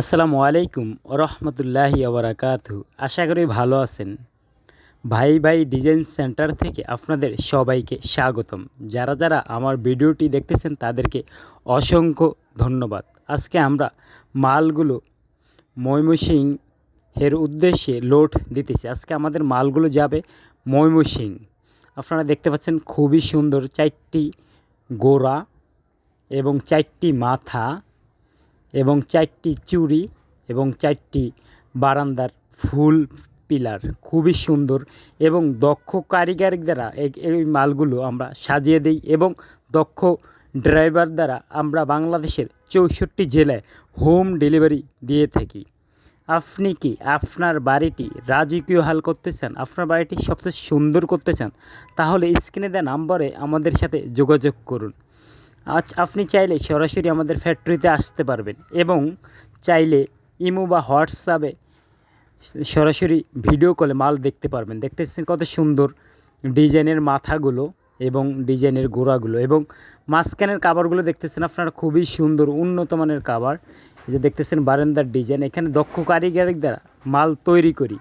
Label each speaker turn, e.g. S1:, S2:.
S1: আসসালামু আলাইকুম রহমতুল্লাহি আবরাকাতু আশা করি ভালো আছেন। ভাই ভাই ডিজাইন সেন্টার থেকে আপনাদের সবাইকে স্বাগতম। যারা যারা আমার ভিডিওটি দেখতেছেন তাদেরকে অসংখ্য ধন্যবাদ। আজকে আমরা মালগুলো ময়মনসিং এর উদ্দেশ্যে লোড দিতেছি। আজকে আমাদের মালগুলো যাবে ময়মনসিং আপনারা দেখতে পাচ্ছেন খুবই সুন্দর চারটি গোড়া এবং চারটি মাথা। এবং চারটি চুরি এবং চারটি বারান্দার ফুল পিলার। খুবই সুন্দর এবং দক্ষ কারিগর দ্বারা এই- মালগুলো আমরা সাজিয়ে দিই এবং দক্ষ ড্রাইভার দ্বারা আমরা বাংলাদেশের চৌষট্টি জেলায় হোম ডেলিভারি দিয়ে থাকি। আপনি কি আপনার বাড়িটি রাজকীয় হাল করতে চান, আপনার বাড়িটি সবচেয়ে সুন্দর করতে চান, তাহলে স্ক্রিনে দেওয়া নাম্বারে আমাদের সাথে যোগাযোগ করুন। আজ আপনি চাইলে সরাসরি আমাদের ফ্যাক্টরিতে আসতে পারবেন এবং চাইলে ইমো বা হোয়াটসঅ্যাপে সরাসরি ভিডিও কলে মাল দেখতে পারবেন। দেখতেছেন কত সুন্দর ডিজাইনের মাথাগুলো এবং ডিজাইনের গোড়াগুলো এবং মাঝখানের কাবারগুলো দেখতেছেন আপনারা খুবই সুন্দর উন্নত মানের এই যে দেখতেছেন বারান্দার ডিজাইন, এখানে দক্ষ কারিগরের দ্বারা মাল তৈরি করি।